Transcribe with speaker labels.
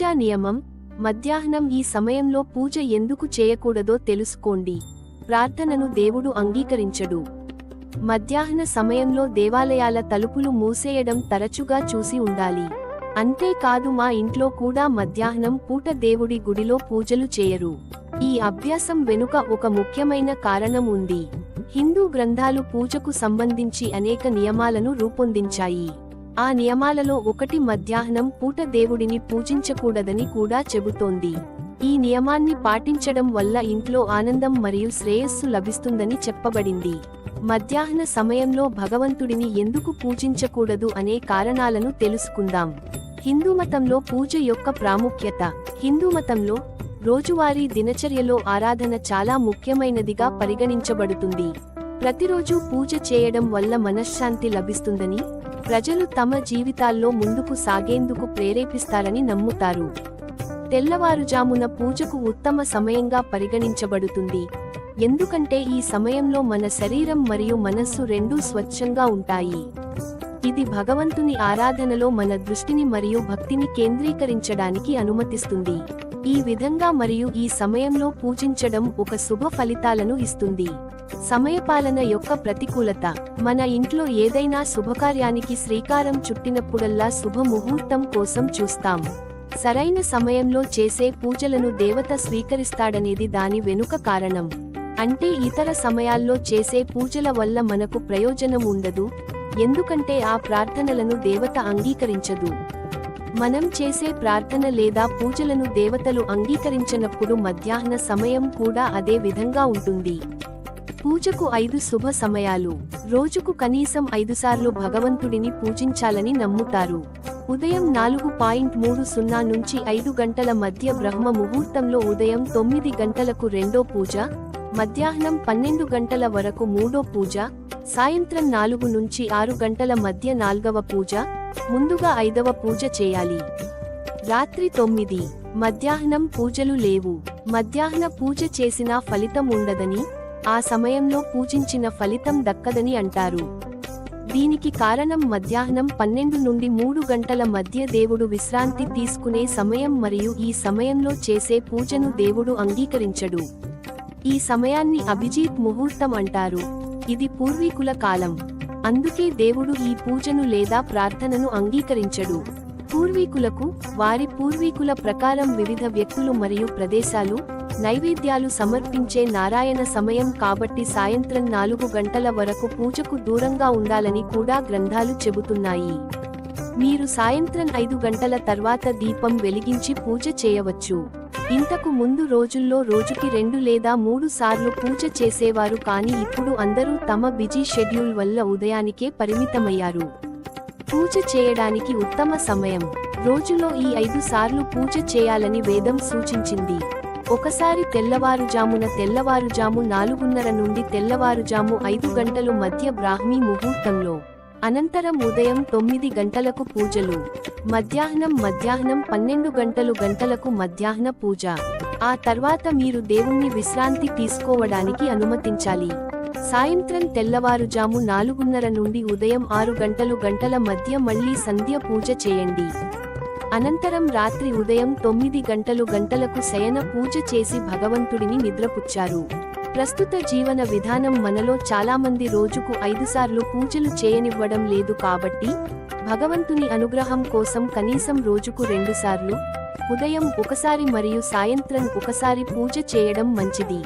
Speaker 1: పూజా నియమం మధ్యాహ్నం ఈ సమయంలో పూజ ఎందుకు చేయకూడదో తెలుసుకోండి. ప్రార్థనను దేవుడు అంగీకరించడు. మధ్యాహ్న సమయంలో దేవాలయాల తలుపులు మూసేయడం తరచుగా చూసి ఉండాలి. అంతేకాదు మా ఇంట్లో కూడా మధ్యాహ్నం పూట దేవుడి గుడిలో పూజలు చేయరు. ఈ అభ్యాసం వెనుక ఒక ముఖ్యమైన కారణం ఉంది. హిందూ గ్రంథాలు పూజకు సంబంధించి అనేక నియమాలను రూపొందించాయి. ఆ నియమాలలో ఒకటి మధ్యాహ్నం పూట దేవుడిని పూజించకూడదని కూడా చెబుతోంది. ఈ నియమాన్ని పాటించడం వల్ల ఇంట్లో ఆనందం మరియు శ్రేయస్సు లభిస్తుందని చెప్పబడింది. మధ్యాహ్న సమయంలో భగవంతుడిని ఎందుకు పూజించకూడదు అనే కారణాలను తెలుసుకుందాం. హిందూ మతంలో పూజ యొక్క ప్రాముఖ్యత. హిందూ మతంలో రోజువారీ దినచర్యలో ఆరాధన చాలా ముఖ్యమైనదిగా పరిగణించబడుతుంది. ప్రతిరోజు పూజ చేయడం వల్ల మనశ్శాంతి లభిస్తుందని ప్రజలు తమ జీవితాల్లో ముందుకు సాగేందుకు ప్రేరేపిస్తారని నమ్ముతారు. తెల్లవారుజామున పూజకు ఉత్తమ సమయంగా పరిగణించబడుతుంది. ఎందుకంటే ఈ సమయంలో మన శరీరం మరియు మనస్సు రెండూ స్వచ్ఛంగా ఉంటాయి. ఇది భగవంతుని ఆరాధనలో మన దృష్టిని మరియు భక్తిని కేంద్రీకరించడానికి అనుమతిస్తుంది. ఈ విధంగా మరియు ఈ సమయంలో పూజించడం ఒక శుభ ఫలితాలను ఇస్తుంది. సమయపాలన యొక్క ప్రతికూలత. మన ఇంట్లో ఏదైనా శుభకార్యానికి శ్రీకారం చుట్టినప్పుడల్లా శుభ ముహూర్తం కోసం చూస్తాం సరైన సమయంలో చేసే పూజలను దేవత స్వీకరిస్తాడనేది దాని వెనుక కారణం. అంటే ఇతర సమయాల్లో చేసే పూజల వల్ల మనకు ప్రయోజనం ఉండదు. ఎందుకంటే ఆ ప్రార్థనలను దేవత అంగీకరించదు. మనం చేసే ప్రార్థన లేదా పూజలను దేవతలు అంగీకరించినప్పుడు మధ్యాహ్న సమయం కూడా అదే విధంగా ఉంటుంది. పూజకు ఐదు శుభ సమయాలు. రోజుకు కనీసం ఐదుసార్లు భగవంతుడిని పూజించాలని నమ్ముతారు. ఉదయం నాలుగు పాయింట్ మూడు సున్నా నుంచి ఐదు గంటల మధ్య బ్రహ్మ ముహూర్తంలో ఉదయం తొమ్మిది గంటలకు రెండో పూజ మధ్యాహ్నం పన్నెండు గంటల వరకు మూడో పూజ సాయంత్రం నాలుగు నుంచి ఆరు గంటల మధ్య నాల్గవ పూజ ముందుగా ఐదవ పూజ చేయాలి. రాత్రి తొమ్మిది. మధ్యాహ్నం పూజలు లేవు. మధ్యాహ్న పూజ చేసినా ఫలితం ఉండదని ఆ సమయంలో పూజించిన ఫలితం దక్కదని అంటారు. దీనికి కారణం మధ్యాహ్నం పన్నెండు నుండి మూడు గంటల మధ్య దేవుడు విశ్రాంతి తీసుకునే సమయం మరియు ఈ సమయంలో చేసే పూజను దేవుడు అంగీకరించడు. ఈ సమయాన్ని అభిజీత్ ముహూర్తం అంటారు. ఇది పూర్వీకుల కాలం. అందుకే దేవుడు ఈ పూజను లేదా ప్రార్థనను అంగీకరించడు. పూర్వీకులకు వారి పూర్వీకుల ప్రకారం వివిధ వ్యక్తులు మరియు ప్రదేశాలు నైవేద్యాలు సమర్పించే నారాయణ సమయం కాబట్టి సాయంత్రం నాలుగు గంటల వరకు పూజకు దూరంగా ఉండాలని కూడా గ్రంథాలు చెబుతున్నాయి. మీరు సాయంత్రం ఐదు గంటల తర్వాత దీపం వెలిగించి పూజ చేయవచ్చు. ఇంతకు ముందు రోజుల్లో రోజుకి రెండు లేదా మూడు సార్లు పూజ చేసేవారు కానీ ఇప్పుడు అందరూ తమ బిజీ షెడ్యూల్ వల్ల ఉదయానికే పరిమితమయ్యారు. పూజ చేయడానికి ఉత్తమ సమయం. రోజులో ఈ ఐదు సార్లు పూజ చేయాలని వేదం సూచించింది. ఒకసారి తెల్లవారుజామున తెల్లవారుజాము నాలుగున్నర నుండి తెల్లవారుజాము ఐదు గంటలు మధ్య బ్రాహ్మీ ముహూర్తంలో. అనంతరం ఉదయం తొమ్మిది గంటలకు పూజలు. మధ్యాహ్నం మధ్యాహ్నం పన్నెండు గంటలు గంటలకు మధ్యాహ్న పూజ. ఆ తర్వాత మీరు దేవుణ్ణి విశ్రాంతి తీసుకోవడానికి అనుమతించాలి. సాయంత్రం తెల్లవారుజాము నాలుగున్నర నుండి ఉదయం ఆరు గంటలు గంటల మధ్య మళ్ళీ సంధ్య పూజ చేయండి. అనంతరం రాత్రి ఉదయం తొమ్మిది గంటలు గంటలకు శయన పూజ చేసి భగవంతుడిని నిద్రపుచ్చారు. ప్రస్తుత జీవన విధానం మనలో చాలామంది రోజుకు ఐదుసార్లు పూజలు చేయనివ్వడం లేదు కాబట్టి భగవంతుని అనుగ్రహం కోసం కనీసం రోజుకు రెండుసార్లు ఉదయం ఒకసారి మరియు సాయంత్రం ఒకసారి పూజ చేయడం మంచిది.